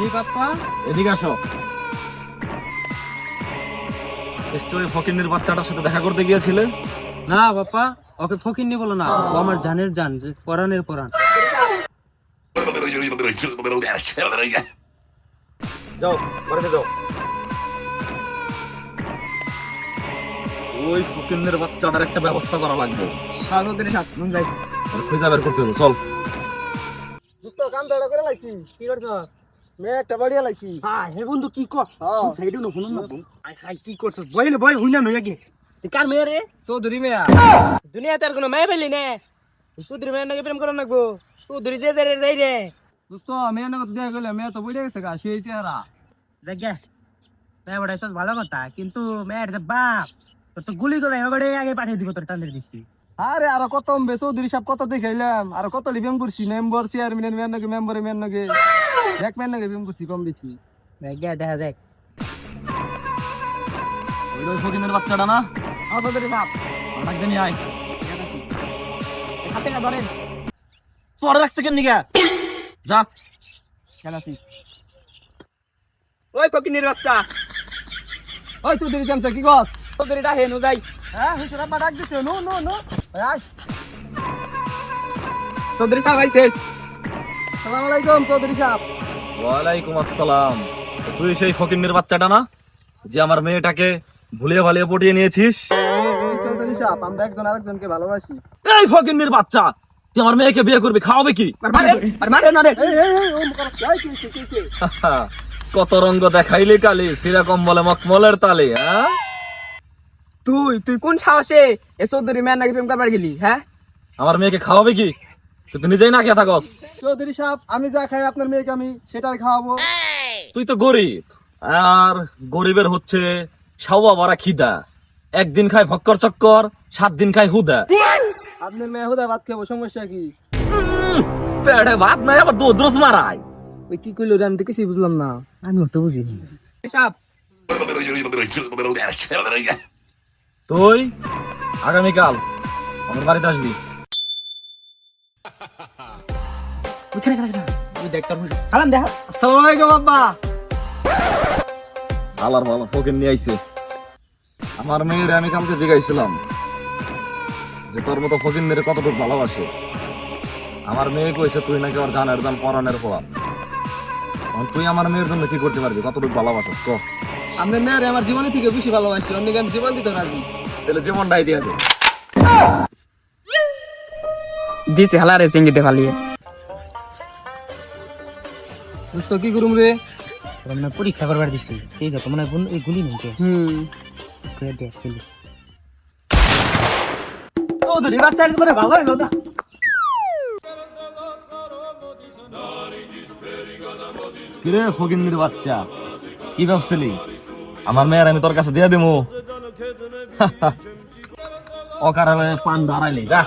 জি পাপ্পা এদিকে আসো। নিশ্চয়ই ফকিন্নির বাচ্চাটার সাথে দেখা করতে গিয়েছিলে? না পাপ্পা ওকে ফকিন্নি বলো না। ও আমার জানের জান যে পরাণের পরাণ যাও বাড়িতে যাও। ওই ফকিন্নির বাচ্চাটার একটা ব্যবস্থা করা লাগবে। নুন যাই। খুঁজে বের করতে চল। দুটো কাম দাঁড়া করে লাইছি কি করছ? মে একটা বাড়িয়া লাইছি হ্যাঁ হে বন্ধু কি কর সাইডে নো শুনুন না আই খাই কি করছস? বই না বই হুইনা নই আগে। তুই কার মেয়ে রে? চৌধুরী মেয়া। দুনিয়াতে আর কোনো মেয়ে পেলি না? চৌধুরী মেয়ের নাকি প্রেম করার লাগবো? চৌধুরী দে দে রে রে রে। দোস্ত মেয়ে না কথা দেখা গেলে মেয়ে তো বুঝে গেছে গা সেই চেহারা। দেখে তাই বড় এসব ভালো কথা কিন্তু মেয়ের যে বাপ তোর তো গুলি করে এবারে আগে পাঠিয়ে দিব তোর টান্দের দিচ্ছি আরে আরও কত চৌধুরী সাহেব কত দেখাইলাম আর কত লিবিয়াম করছি মেম্বার চেয়ারম্যানের মেয়ের নাকি মেম্বারের মেয়ের নাকি। এক মেয়ের নাকি বিম করছি কম বেশি দেখে দেখা দেখ ওই ওই ফকিন্নির বাচ্চাটা না? আমার চৌধুরী বাপ। অনেক দিনই আয়। সাথে না ধরেন। চড় রাখছে কেন নিগা যা। খেলাছি ওই ফকিনের বাচ্চা। ওই চৌধুরী কেমন কি কর? চৌধুরীটা হেনু যাই। হ্যাঁ হুসুর আব্বা ডাক দিছে নো নো নো। আয়। চৌধুরী সাহেব আইছে। আসসালামু আলাইকুম চৌধুরী সাহেব। ওয়ালাইকুম আসসালাম। তুই সেই ফকিন্নির বাচ্চাটা না যে আমার মেয়েটাকে ভুলিয়ে ভালিয়ে পটিয়ে নিয়েছিস? চৌধুরী সাহেব আমরা একজন আরেকজনকে ভালোবাসি। এই ফকিন্নির বাচ্চা তুই আমার মেয়েকে বিয়ে করবি খাওয়াবে কি? কত রঙ্গ দেখাইলি কালি সেরকম বলে মকমলের তালে হ্যাঁ? তুই তুই কোন সাহসে এ চৌধুরী মেয়ের নাকি প্রেম করবার গেলি হ্যাঁ? আমার মেয়েকে খাওয়াবে কি? তুই তো নিজেই না খেয়ে থাকস। চৌধুরী সাহেব আমি যা খাই আপনার মেয়েকে আমি সেটাই খাওয়াবো। তুই তো গরিব। আর গরিবের হচ্ছে সাওয়া বারা খিদা। একদিন খায় ভক্কর চক্কর সাত দিন খায় হুদা। আপনার মেয়ে হুদা ভাত খাব সমস্যা কি? পেটে ভাত নাই আবার দোদ্রস মারায়। ওই কি কইলো রে আমি তো কিছুই বুঝলাম না। আমি তো বুঝিনি সাহেব। তুই আগামীকাল আমার বাড়িতে আসবি। খালাম দেখা আসসালামু আলাইকুম আব্বা। আলার ভালো ফকির নিয়ে আইছে। আমার মেয়ের আমি কামকে জিগাইছিলাম যে তোর মতো ফকির মেয়ের কতটুকু ভালোবাসে। আমার মেয়ে কইছে তুই নাকি ওর জানের জান পরানের পড়া তুই আমার মেয়ের জন্য কি করতে পারবি? কতটুকু ভালোবাসিস ক? আপনার মেয়ের আমার জীবনে থেকে বেশি ভালোবাসি অন্য আমি জীবন দিতে রাজি? তাহলে জীবনটাই দিয়ে দে। দিছে হালারে চিংড়িতে ফালিয়ে। দোস্ত কি করুম রে? মানে পরীক্ষা করবার দিছি। ঠিক আছে মানে ওই গুলি নিতে হুম। চৌধুরী বাচ্চা করে ভালো হলো না। কিরে ফকিন্দির বাচ্চা? কি ভাবছিলি? আমার মেয়ের আমি তোর কাছে দিয়ে দিমু। অকারণে পান দাঁড়াইলি যা।